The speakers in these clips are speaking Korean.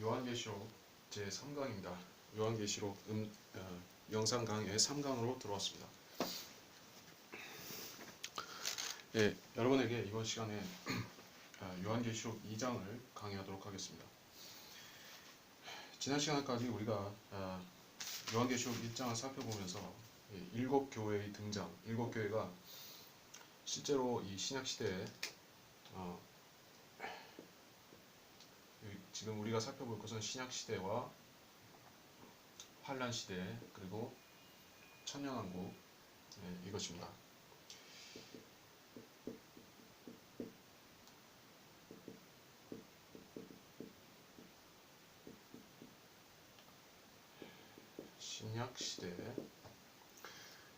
요한계시록 제 3강입니다. 요한계시록 음, 어, 영상 강의 3강으로 들어왔습니다. 예, 여러분에게 이번 시간에 아, 요한계시록 2장을 강의하도록 하겠습니다. 지난 시간까지 우리가 아, 요한계시록 1장을 살펴보면서 이 일곱 교회의 등장, 일곱 교회가 실제로 이 신약 시대에 어, 이- 지금 우리가 살펴볼 것은 신약 시대와 환란 시대 그리고 천년왕국 네, 이것입니다. 신약 시대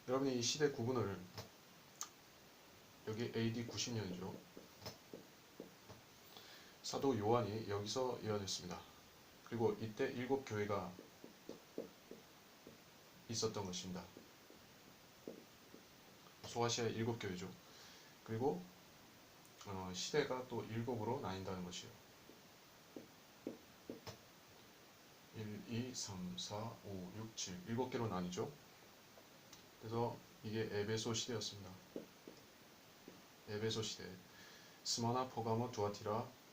여러분이 이 시대 구분을 여기 AD 90년이죠. 사도 요한이 여기서 예언했습니다. 그리고 이때 일곱 교회가 있었던 것입니다. 소아시아 일곱 교회죠. 그리고 어, 시대가 또 일곱으로 나뉜다는 것이요. 1, 2, 3, 4, 5, 6, 7 일곱 개로 나뉘죠. 그래서 이게 에베소 시대였습니다. 에베소 시대 스머나, 포가모, 두아티라, 아,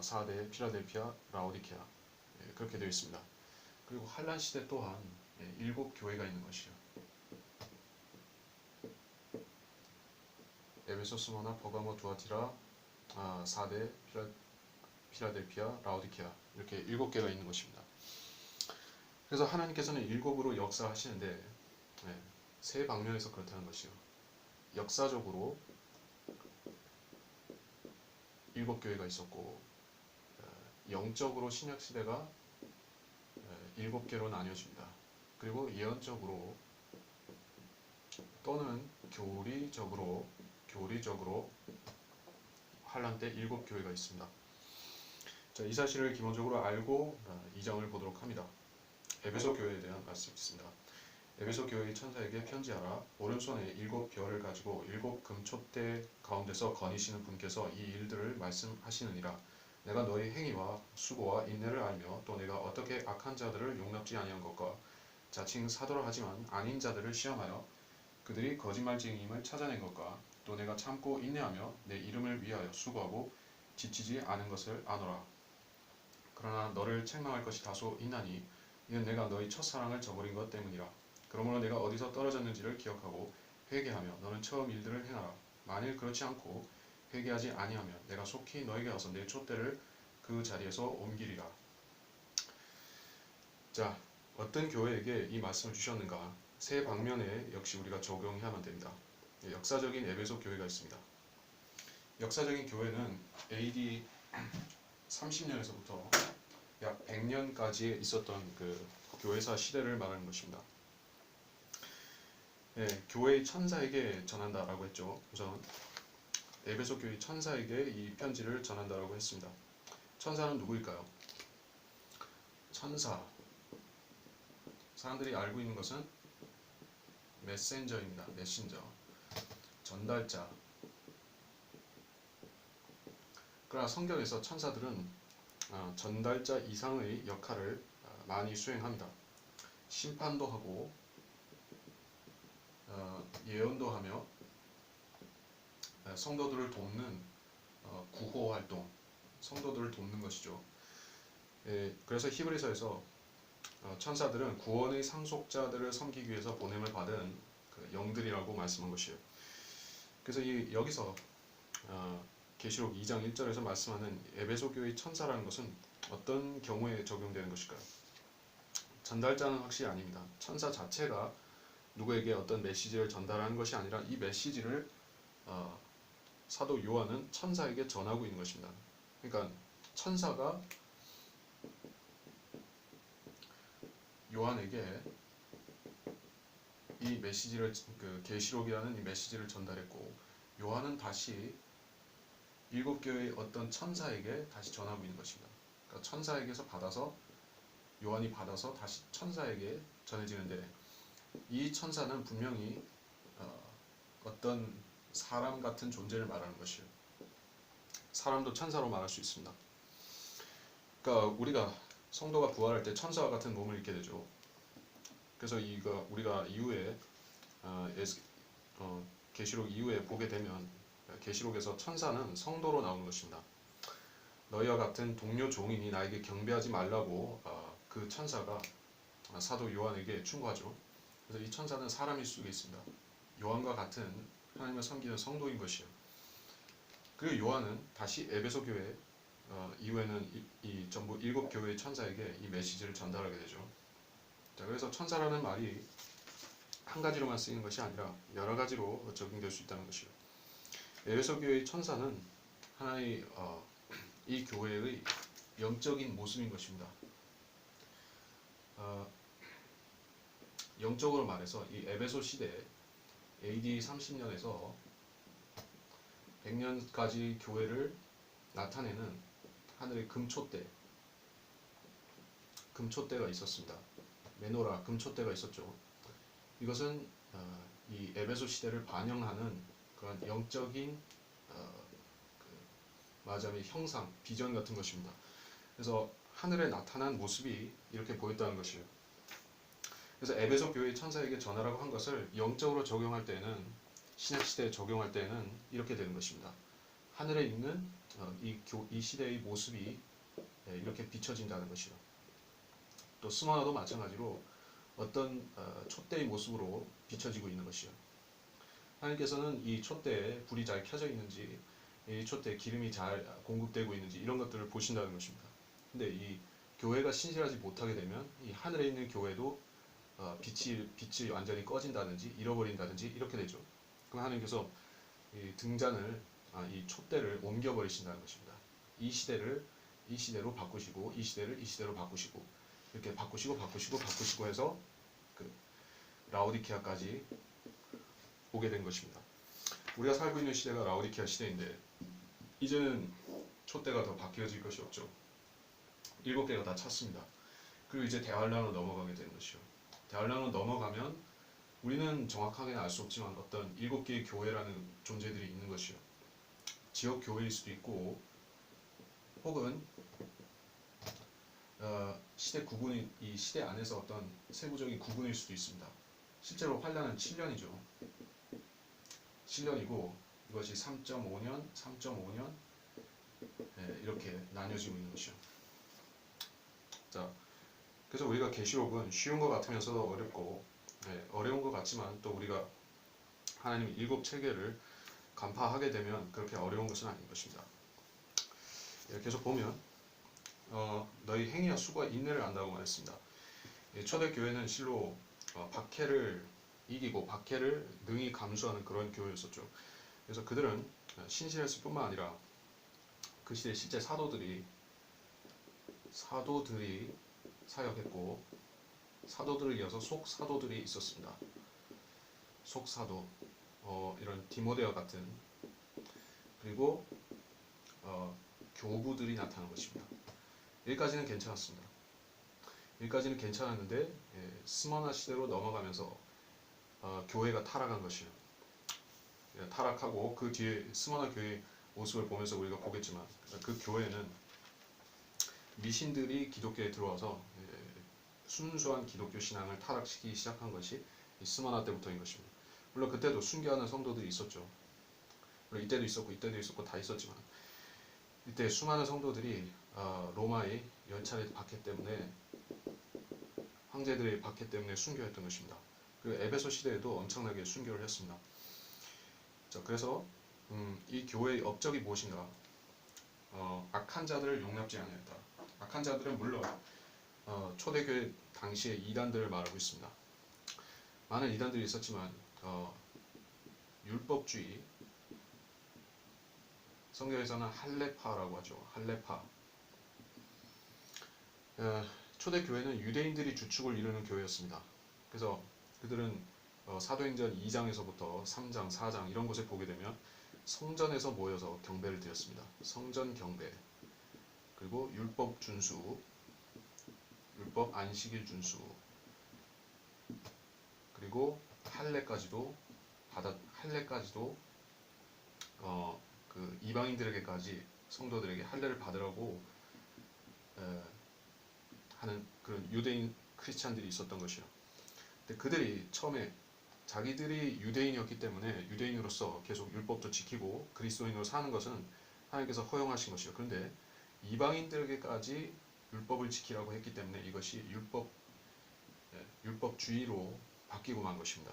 사대, 피라델피아, 라오디케아 예, 그렇게 되어 있습니다. 그리고 한란 시대 또한 예, 일곱 교회가 있는 것이요. 에베소, 스머나, 포가모, 두아티라, 아, 사대, 피라, 피라델피아, 라오디케아 이렇게 일곱 개가 있는 것입니다. 그래서 하나님께서는 일곱으로 역사하시는데 예, 세 방면에서 그렇다는 것이요. 역사적으로 일곱 교회가 있었고 어, 영적으로 신약 시대가 어, 일곱 개로 나뉘어집니다. 그리고 예언적으로 또는 교리적으로 교리적으로 환란 때 일곱 교회가 있습니다. 자, 이 사실을 기본적으로 알고 어, 이 장을 보도록 합니다. 에베소 교회에 대한 말씀이 있습니다. 에베소 교회의 천사에게 편지하라. 오른손에 일곱 별을 가지고 일곱 금촛대 가운데서 거니시는 분께서 이 일들을 말씀하시느니라. 내가 너희 행위와 수고와 인내를 알며 또 내가 어떻게 악한 자들을 용납지 아니한 것과 자칭 사도라 하지만 아닌 자들을 시험하여 그들이 거짓말쟁이임을 찾아낸 것과 또 내가 참고 인내하며 내 이름을 위하여 수고하고 지치지 않은 것을 아노라. 그러나 너를 책망할 것이 다소 있나니 이는 내가 너희 첫사랑을 저버린 것 때문이라. 그러므로 내가 어디서 떨어졌는지를 기억하고 회개하며 너는 처음 일들을 행하라. 만일 그렇지 않고 회개하지 아니하면 내가 속히 너에게 와서 내 촛대를 그 자리에서 옮기리라. 자, 어떤 교회에게 이 말씀을 주셨는가? 세 방면에 역시 우리가 적용해야만 됩니다. 예, 역사적인 에베소 교회가 있습니다. 역사적인 교회는 AD 30년에서부터 약 100년까지 있었던 그 교회사 시대를 말하는 것입니다. 예, 교회의 천사에게 전한다라고 했죠. 우선 에베소 교회 천사에게 이 편지를 전한다라고 했습니다. 천사는 누구일까요? 천사. 사람들이 알고 있는 것은 메신저입니다. 메신저. 전달자. 그러나 성경에서 천사들은 어, 전달자 이상의 역할을 어, 많이 수행합니다. 심판도 하고 어, 예언도 하며 어, 성도들을 돕는 어, 구호 활동, 성도들을 돕는 것이죠. 예, 그래서 히브리서에서 어, 천사들은 구원의 상속자들을 섬기기 위해서 보냄을 받은 그 영들이라고 말씀한 것이에요. 그래서 이 여기서 어, 계시록 2장 1절에서 말씀하는 에베소 교의 천사라는 것은 어떤 경우에 적용되는 것일까요? 전달자는 확실히 아닙니다. 천사 자체가 누구에게 어떤 메시지를 전달하는 것이 아니라 이 메시지를 어, 사도 요한은 천사에게 전하고 있는 것입니다. 그러니까 천사가 요한에게 이 메시지를 그 계시록이라는 이 메시지를 전달했고 요한은 다시 일곱 교회의 어떤 천사에게 다시 전하고 있는 것입니다. 그러니까 천사에게서 받아서 요한이 받아서 다시 천사에게 전해지는데 이 천사는 분명히 어, 어떤 사람 같은 존재를 말하는 것이에요. 사람도 천사로 말할 수 있습니다. 그러니까 우리가 성도가 부활할 때 천사와 같은 몸을 입게 되죠. 그래서 이거 우리가 이후에 어, 어, 계시록 이후에 보게 되면 계시록에서 천사는 성도로 나오는 것입니다. 너희와 같은 동료 종인이 나에게 경배하지 말라고 어, 그 천사가 사도 요한에게 충고하죠. 그래서 이 천사는 사람일 수도 있습니다. 요한과 같은 하나님을 섬기는 성도인 것이요. 그리고 요한은 다시 에베소 교회 어, 이후에는 이, 이 전부 일곱 교회의 천사에게 이 메시지를 전달하게 되죠. 자, 그래서 천사라는 말이 한 가지로만 쓰이는 것이 아니라 여러 가지로 적용될 수 있다는 것이요. 에베소 교회의 천사는 하나의 어, 이 교회의 영적인 모습인 것입니다. 어, 영적으로 말해서 이 에베소 시대 AD 30년에서 100년까지 교회를 나타내는 하늘의 금초대 금초대가 있었습니다. 메노라 금초대가 있었죠. 이것은 어, 이 에베소 시대를 반영하는 그런 영적인 어, 그 말하자면 형상, 비전 같은 것입니다. 그래서 하늘에 나타난 모습이 이렇게 보였다는 것이에요. 그래서 에베소 교회 천사에게 전하라고 한 것을 영적으로 적용할 때는 신약 시대에 적용할 때는 이렇게 되는 것입니다. 하늘에 있는 어, 이, 교, 이 시대의 모습이 예, 이렇게 비춰진다는 것이요. 또 스마나도 마찬가지로 어떤 어, 촛대의 모습으로 비춰지고 있는 것이요. 하나님께서는 이 촛대에 불이 잘 켜져 있는지, 이 촛대에 기름이 잘 공급되고 있는지 이런 것들을 보신다는 것입니다. 근데 이 교회가 신실하지 못하게 되면 이 하늘에 있는 교회도 어, 빛이 빛이 완전히 꺼진다든지 잃어버린다든지 이렇게 되죠. 그럼 하나님께서 이 등잔을 아, 이 촛대를 옮겨 버리신다는 것입니다. 이 시대를 이 시대로 바꾸시고 이 시대를 이 시대로 바꾸시고 이렇게 바꾸시고 바꾸시고 바꾸시고 해서 그 라오디케아까지 오게 된 것입니다. 우리가 살고 있는 시대가 라오디케아 시대인데 이제는 촛대가 더 바뀌어질 것이 없죠. 일곱 개가 다 찼습니다. 그리고 이제 대환란으로 넘어가게 되는 것이요. 대환란으로 넘어가면 우리는 정확하게는 알 수 없지만 어떤 일곱 개의 교회라는 존재들이 있는 것이요. 지역 교회일 수도 있고 혹은 어, 시대 구분이 이 시대 안에서 어떤 세부적인 구분일 수도 있습니다. 실제로 환란은 7년이죠. 7년이고 이것이 3.5년, 3.5년 예, 이렇게 나뉘어지고 있는 것이요. 자, 그래서 우리가 계시록은 쉬운 것 같으면서도 어렵고 예, 어려운 것 같지만 또 우리가 하나님의 일곱 체계를 간파하게 되면 그렇게 어려운 것은 아닌 것입니다. 예, 계속 보면 어, 너희 행위와 수고와 인내를 안다고 말했습니다. 예, 초대 교회는 실로 어, 박해를 이기고 박해를 능히 감수하는 그런 교회였었죠. 그래서 그들은 신실했을 뿐만 아니라 그 시대 실제 사도들이 사도들이 사역했고 사도들을 이어서 속사도들이 있었습니다. 속사도 어, 이런 디모데와 같은 그리고 어, 교부들이 나타난 것입니다. 여기까지는 괜찮았습니다. 여기까지는 괜찮았는데 예, 스머나 시대로 넘어가면서 어, 교회가 타락한 것이요. 예, 타락하고 그 뒤에 스머나 교회 모습을 보면서 우리가 보겠지만 그 교회는 미신들이 기독교에 들어와서 예, 순수한 기독교 신앙을 타락시키기 시작한 것이 이 스마나 때부터인 것입니다. 물론 그때도 순교하는 성도들이 있었죠. 물론 이때도 있었고 이때도 있었고 다 있었지만 이때 수많은 성도들이 어, 로마의 연찰의 박해 때문에 황제들의 박해 때문에 순교했던 것입니다. 그리고 에베소 시대에도 엄청나게 순교를 했습니다. 자, 그래서 음, 이 교회의 업적이 무엇인가? 어, 악한 자들을 용납지 아니했다. 악한 자들은 물론 어, 초대교회 당시의 이단들을 말하고 있습니다. 많은 이단들이 있었지만 어, 율법주의 성경에서는 할레파라고 하죠. 할레파. 어, 초대교회는 유대인들이 주축을 이루는 교회였습니다. 그래서 그들은 어, 사도행전 2장에서부터 3장, 4장 이런 곳에 보게 되면 성전에서 모여서 경배를 드렸습니다. 성전 경배 그리고 율법 준수, 율법 안식일 준수 그리고 할례까지도 받아 할례까지도 어, 그 이방인들에게까지 성도들에게 할례를 받으라고 에, 하는 그런 유대인 크리스찬들이 있었던 것이요. 근데 그들이 처음에 자기들이 유대인이었기 때문에 유대인으로서 계속 율법도 지키고 그리스도인으로 사는 것은 하나님께서 허용하신 것이요. 그런데 이방인들에게까지 율법을 지키라고 했기 때문에 이것이 율법 예, 율법주의로 바뀌고 만 것입니다.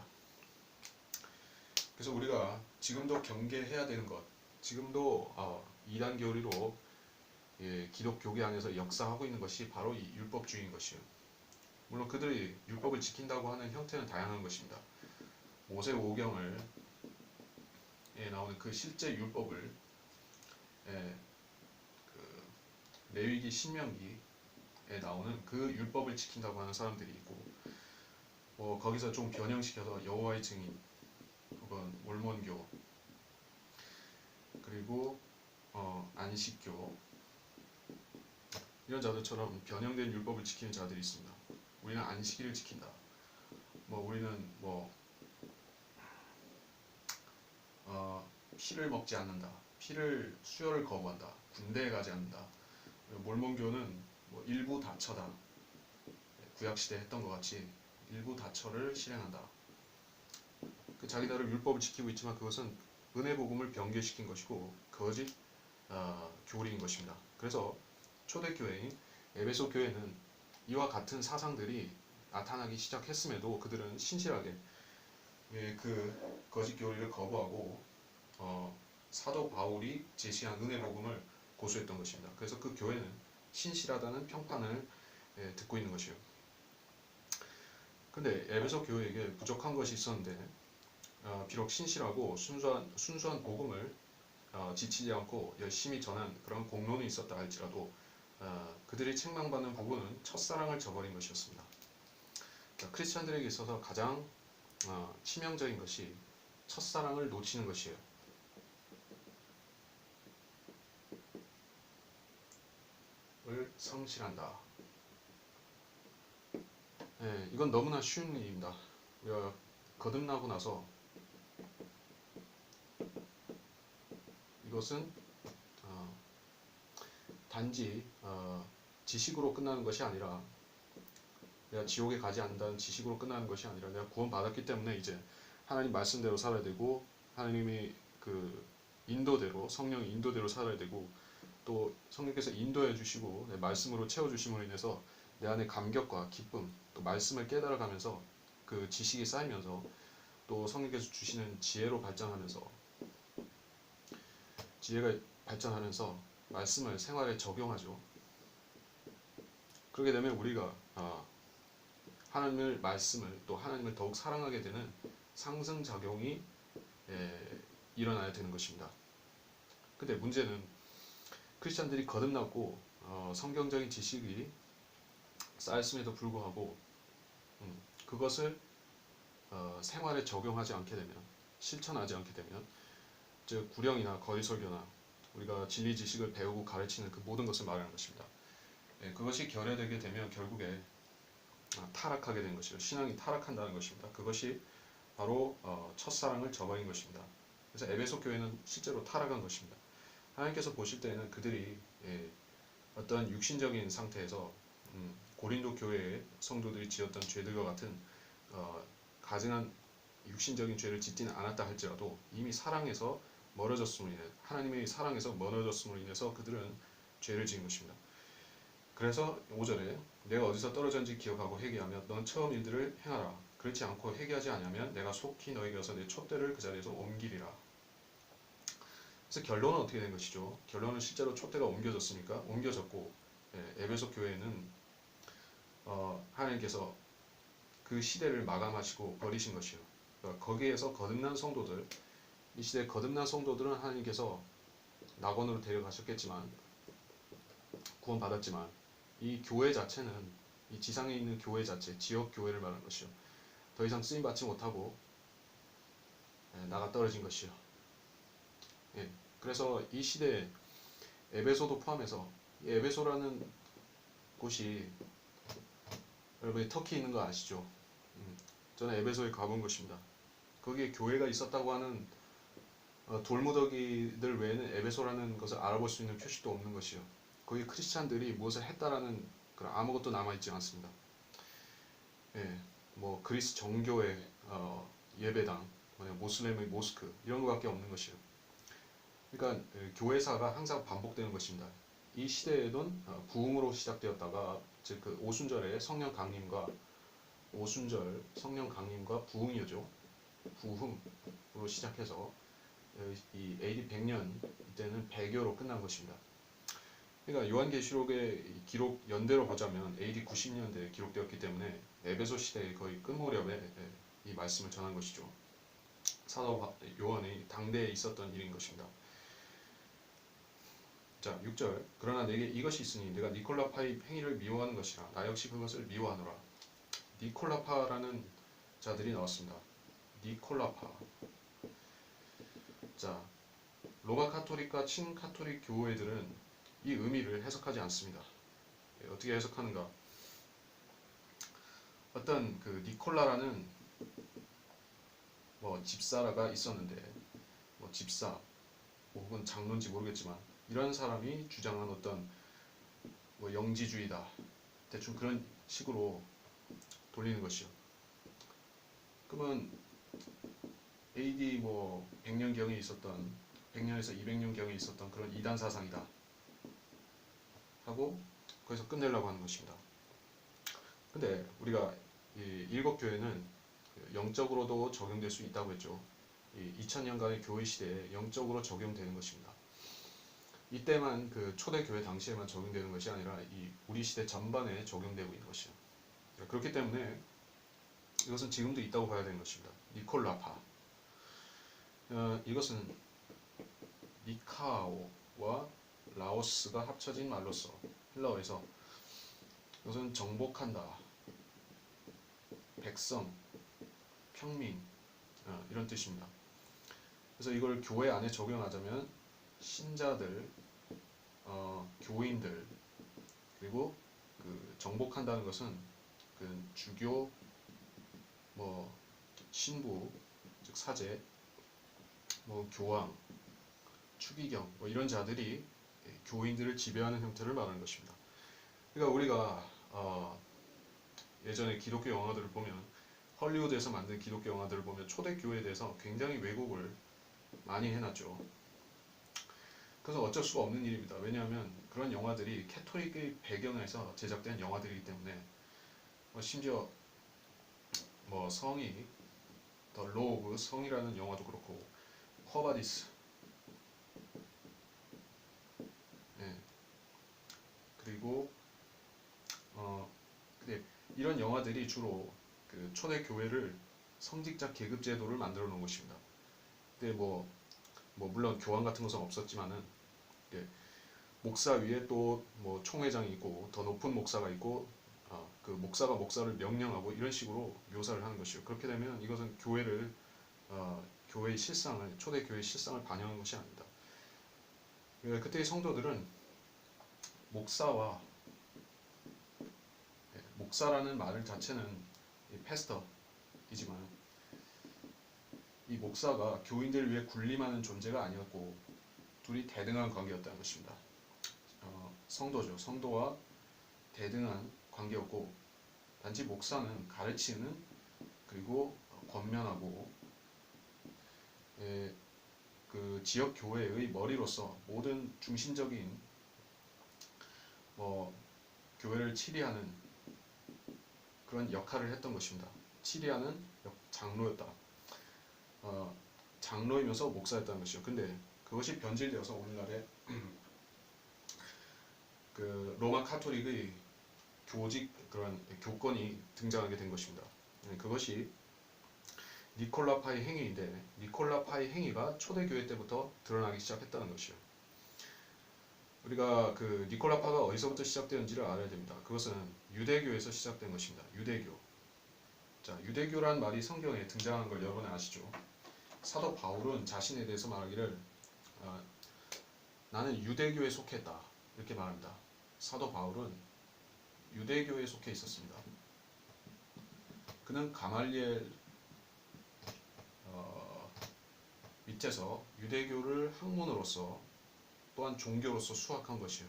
그래서 우리가 지금도 경계해야 되는 것, 지금도 어, 이단 교리로 예, 기독교계 안에서 역사하고 있는 것이 바로 이 율법주의인 것이요. 물론 그들이 율법을 지킨다고 하는 형태는 다양한 것입니다. 모세 오경을 에 나오는 그 실제 율법을 예, 그 레위기 신명기에 나오는 그 율법을 지킨다고 하는 사람들이 있고 뭐 거기서 좀 변형시켜서 여호와의 증인 혹은 몰몬교 그리고 어, 안식교 이런 자들처럼 변형된 율법을 지키는 자들이 있습니다. 우리는 안식일을 지킨다. 뭐 우리는 뭐 어, 피를 먹지 않는다. 피를 수혈을 거부한다. 군대에 가지 않는다. 몰몬교는 뭐 일부 다처다. 구약 시대 했던 것 같이 일부 다처를 실행한다. 그 자기들은 율법을 지키고 있지만 그것은 은혜 복음을 변개시킨 것이고 거짓 어, 교리인 것입니다. 그래서 초대교회인 에베소 교회는 이와 같은 사상들이 나타나기 시작했음에도 그들은 신실하게 예, 그 거짓 교리를 거부하고 어, 사도 바울이 제시한 은혜 복음을 고수했던 것입니다. 그래서 그 교회는 신실하다는 평판을 예, 듣고 있는 것이요. 근데 에베소 교회에게 부족한 것이 있었는데 어, 비록 신실하고 순수한 순수한 복음을 어, 지치지 않고 열심히 전한 그런 공로는 있었다 할지라도 어, 그들이 책망받는 부분은 첫사랑을 저버린 것이었습니다. 그러니까 크리스천들에게 있어서 가장 어, 치명적인 것이 첫사랑을 놓치는 것이에요. 을 성실한다. 네, 이건 너무나 쉬운 일입니다. 우리가 거듭나고 나서 이것은 어, 단지 어, 지식으로 끝나는 것이 아니라 내가 지옥에 가지 않는다는 지식으로 끝나는 것이 아니라 내가 구원 받았기 때문에 이제 하나님 말씀대로 살아야 되고 하나님이 그 인도대로 성령 인도대로 살아야 되고 또 성령께서 인도해 주시고 내 말씀으로 채워 주심으로 인해서 내 안에 감격과 기쁨 또 말씀을 깨달아가면서 그 지식이 쌓이면서 또 성령께서 주시는 지혜로 발전하면서 지혜가 발전하면서 말씀을 생활에 적용하죠. 그렇게 되면 우리가 아, 하나님을 말씀을 또 하나님을 더욱 사랑하게 되는 상승 작용이 에, 일어나야 되는 것입니다. 근데 문제는 크리스천들이 거듭났고 어, 성경적인 지식이 쌓였음에도 불구하고 음, 그것을 어, 생활에 적용하지 않게 되면 실천하지 않게 되면 즉 구령이나 거리설교나 우리가 진리 지식을 배우고 가르치는 그 모든 것을 말하는 것입니다. 예, 그것이 결여되게 되면 결국에 아, 타락하게 된 것이요 신앙이 타락한다는 것입니다. 그것이 바로 어, 첫사랑을 저버린 것입니다. 그래서 에베소 교회는 실제로 타락한 것입니다. 하나님께서 보실 때에는 그들이 예, 어떤 육신적인 상태에서 음, 고린도 교회의 성도들이 지었던 죄들과 같은 어, 가증한 육신적인 죄를 짓지는 않았다 할지라도 이미 사랑에서 멀어졌음으로 인해 하나님의 사랑에서 멀어졌음으로 인해서 그들은 죄를 지은 것입니다. 그래서 5절에 내가 어디서 떨어졌는지 기억하고 회개하며 넌 처음 일들을 행하라. 그렇지 않고 회개하지 않으면 내가 속히 너에게 와서 내 촛대를 그 자리에서 옮기리라. 그래서 결론은 어떻게 된 것이죠? 결론은 실제로 촛대가 옮겨졌습니까? 옮겨졌고 예, 에베소 교회는 어, 하나님께서 그 시대를 마감하시고 버리신 것이요. 그러니까 거기에서 거듭난 성도들, 이 시대 거듭난 성도들은 하나님께서 낙원으로 데려가셨겠지만 구원 받았지만 이 교회 자체는 이 지상에 있는 교회 자체, 지역 교회를 말하는 것이요. 더 이상 쓰임 받지 못하고 예, 나가 떨어진 것이요. 예, 그래서 이 시대에 에베소도 포함해서 이 에베소라는 곳이 여러분이 터키 있는 거 아시죠? 음, 저는 에베소에 가본 것입니다. 거기에 교회가 있었다고 하는 어, 돌무더기들 외에는 에베소라는 것을 알아볼 수 있는 표시도 없는 것이요. 거기 크리스찬들이 무엇을 했다라는 그런 아무것도 남아 있지 않습니다. 예, 뭐 그리스 정교의 어, 예배당, 모슬렘의 모스크 이런 것밖에 없는 것이요. 그러니까 예, 교회사가 항상 반복되는 것입니다. 이 시대에는 어, 부흥으로 시작되었다가 즉 그 오순절에 성령 강림과 오순절 성령 강림과 부흥이죠. 부흥으로 시작해서 어, 이 AD 100년 이때는 배교로 끝난 것입니다. 그러니까 요한계시록의 이 기록 연대로 보자면 AD 90년대에 기록되었기 때문에 에베소 시대의 거의 끝무렵에 예, 이 말씀을 전한 것이죠. 사도 바- 요한이 당대에 있었던 일인 것입니다. 자, 6절. 그러나 내게 이것이 있으니 내가 니콜라파의 행위를 미워하는 것이라 나 역시 그것을 미워하노라. 니콜라파라는 자들이 나왔습니다. 니콜라파. 자, 로마 카톨릭과 친 카톨릭 교회들은 이 의미를 해석하지 않습니다. 예, 어떻게 해석하는가? 어떤 그 니콜라라는 뭐 집사라가 있었는데 뭐 집사 뭐 혹은 장로인지 모르겠지만 이런 사람이 주장한 어떤 뭐 영지주의다 대충 그런 식으로 돌리는 것이요. 그러면 AD 뭐 100년 경에 있었던 100년에서 200년 경에 있었던 그런 이단 사상이다 하고 거기서 끝내려고 하는 것입니다. 근데 우리가 이 일곱 교회는 영적으로도 적용될 수 있다고 했죠. 이 2000년간의 교회 시대에 영적으로 적용되는 것입니다. 이때만 그 초대 교회 당시에만 적용되는 것이 아니라 이 우리 시대 전반에 적용되고 있는 것이요. 그렇기 때문에 이것은 지금도 있다고 봐야 되는 것입니다. 니콜라파. 어, 이것은 니카오와 라오스가 합쳐진 말로서 헬라어에서 이것은 정복한다, 백성, 평민 어, 이런 뜻입니다. 그래서 이걸 교회 안에 적용하자면 신자들, 어, 교인들 그리고 그 정복한다는 것은 그 주교, 뭐 신부, 즉 사제, 뭐 교황, 추기경 뭐 이런 자들이 교인들을 지배하는 형태를 말하는 것입니다. 그러니까 우리가 어, 예전에 기독교 영화들을 보면 헐리우드에서 만든 기독교 영화들을 보면 초대 교회에 대해서 굉장히 왜곡을 많이 해놨죠. 그래서 어쩔 수가 없는 일입니다. 왜냐하면 그런 영화들이 캐토릭의 배경에서 제작된 영화들이기 때문에 뭐 심지어 뭐 성이 더 로그 성이라는 영화도 그렇고 커바디스 예. 그리고 어 근데 이런 영화들이 주로 그 초대 교회를 성직자 계급 제도를 만들어 놓은 것입니다. 근데 뭐, 뭐 물론 교황 같은 것은 없었지만은 예, 목사 위에 또 뭐 총회장이 있고 더 높은 목사가 있고 어, 그 목사가 목사를 명령하고 이런 식으로 묘사를 하는 것이요. 그렇게 되면 이것은 교회를 어, 교회의 실상을 초대 교회의 실상을 반영한 것이 아닙니다. 예, 그때의 성도들은 목사와 예, 목사라는 말을 자체는 이 패스터이지만 이 목사가 교인들을 위해 군림하는 존재가 아니었고 둘이 대등한 관계였다는 것입니다. 어, 성도죠. 성도와 대등한 관계였고 단지 목사는 가르치는 그리고 권면하고 예, 그 지역 교회의 머리로서 모든 중심적인 뭐 교회를 치리하는 그런 역할을 했던 것입니다. 치리하는 역- 장로였다. 어, 장로이면서 목사였다는 것이죠. 근데 그것이 변질되어서 오늘날에 그 로마 카톨릭의 교직 그런 교권이 등장하게 된 것입니다. 네, 그것이 니콜라파의 행위인데 니콜라파의 행위가 초대교회 때부터 드러나기 시작했다는 것이요. 우리가 그 니콜라파가 어디서부터 시작되었는지를 알아야 됩니다. 그것은 유대교에서 시작된 것입니다. 유대교. 자, 유대교란 말이 성경에 등장하는 걸 여러분 아시죠? 사도 바울은 자신에 대해서 말하기를 어, 나는 유대교에 속했다 이렇게 말합니다. 사도 바울은 유대교에 속해 있었습니다. 그는 가말리엘 어, 밑에서 유대교를 학문으로서 또한 종교로서 수학한 것이요.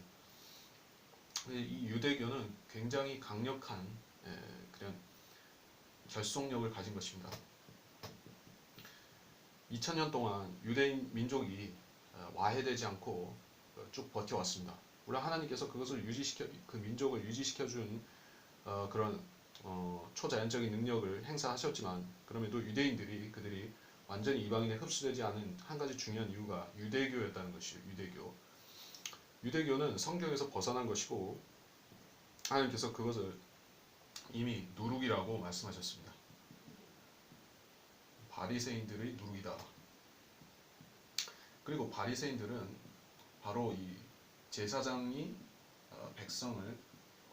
이 유대교는 굉장히 강력한 에, 그런 결속력을 가진 것입니다. 2000년 동안 유대인 민족이 어, 와해되지 않고 어, 쭉 버텨왔습니다. 물론 하나님께서 그것을 유지시켜 그 민족을 유지시켜 준 어, 그런 어, 초자연적인 능력을 행사하셨지만 그럼에도 유대인들이 그들이 완전히 이방인에 흡수되지 않은 한 가지 중요한 이유가 유대교였다는 것이에요. 유대교. 유대교는 성경에서 벗어난 것이고 하나님께서 그것을 이미 누룩이라고 말씀하셨습니다. 바리새인들의 누룩이다. 그리고 바리새인들은 바로 이 제사장이 어, 백성을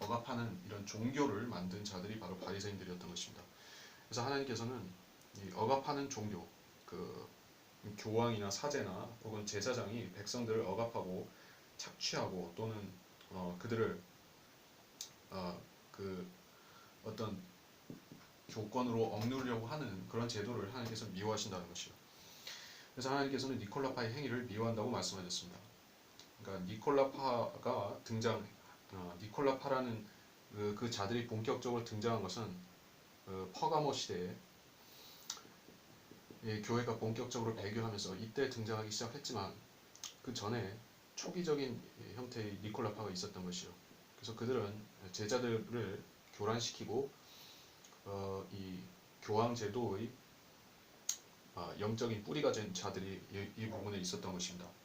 억압하는 이런 종교를 만든 자들이 바로 바리새인들이었던 것입니다. 그래서 하나님께서는 이 억압하는 종교, 그 교황이나 사제나 혹은 제사장이 백성들을 억압하고 착취하고 또는 어, 그들을 어, 그 어떤 교권으로 억누르려고 하는 그런 제도를 하나님께서 미워하신다는 것이요. 그래서 하나님께서는 니콜라파의 행위를 미워한다고 말씀하셨습니다. 그러니까 니콜라 파가 등장, 어, 니콜라 파라는 그, 그 자들이 본격적으로 등장한 것은 그 퍼가모 시대에 예, 교회가 본격적으로 배교하면서 이때 등장하기 시작했지만 그 전에 초기적인 형태의 니콜라파가 있었던 것이요. 그래서 그들은 제자들을 교란시키고 어, 이 교황 제도의 어, 영적인 뿌리가 된 자들이 이, 이 부분에 있었던 것입니다.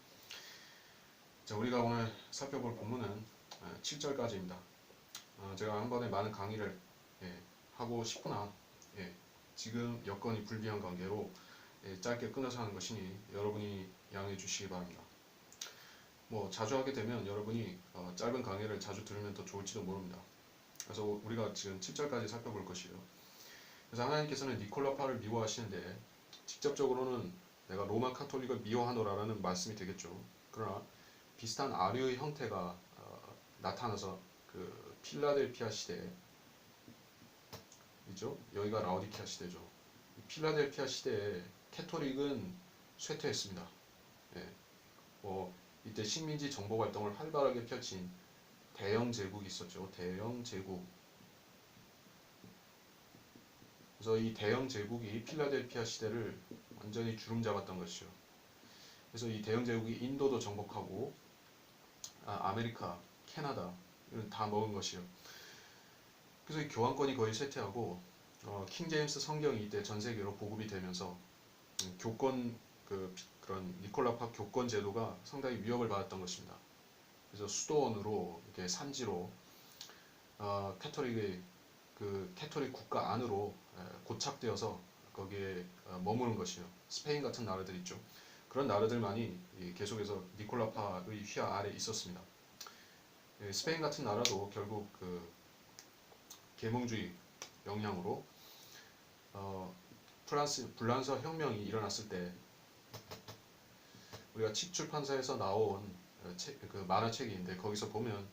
자, 우리가 오늘 살펴볼 본문은 어, 7절까지입니다. 어, 제가 한 번에 많은 강의를 예, 하고 싶으나 예, 지금 여건이 불비한 관계로 예, 짧게 끊어서 하는 것이니 여러분이 양해해 주시기 바랍니다. 뭐 자주 하게 되면 여러분이 어, 짧은 강의를 자주 들으면 더 좋을지도 모릅니다. 그래서 우리가 지금 7절까지 살펴볼 것이에요. 그래서 하나님께서는 니콜라파를 미워하시는데 직접적으로는 내가 로마 카톨릭을 미워하노라라는 말씀이 되겠죠. 그러나 비슷한 아류의 형태가 어, 나타나서 그 필라델피아 시대 이죠. 여기가 라오디키아 시대죠. 필라델피아 시대에 캐톨릭은 쇠퇴했습니다. 예. 뭐 이때 식민지 정복 활동을 활발하게 펼친 대영 제국이 있었죠. 대영 제국. 그래서 이 대영 제국이 필라델피아 시대를 완전히 주름 잡았던 것이죠. 그래서 이 대영 제국이 인도도 정복하고 아, 메리카 캐나다 이런 다 먹은 것이요. 그래서 이 교황권이 거의 쇠퇴하고 어, 킹 제임스 성경이 이때 전 세계로 보급이 되면서 음, 교권 그 그런 니콜라파 교권 제도가 상당히 위협을 받았던 것입니다. 그래서 수도원으로 이렇게 산지로 어, 캐토릭의 그 캐토릭 국가 안으로 에, 고착되어서 거기에 어, 머무는 것이요. 스페인 같은 나라들 있죠. 그런 나라들만이 이 계속해서 니콜라파의 휘하 아래 있었습니다. 예, 스페인 같은 나라도 결국 그 계몽주의 영향으로 어, 프랑스 불란서 혁명이 일어났을 때 우리가 칙 출판사에서 나온 어, 책, 그 만화책인데 거기서 보면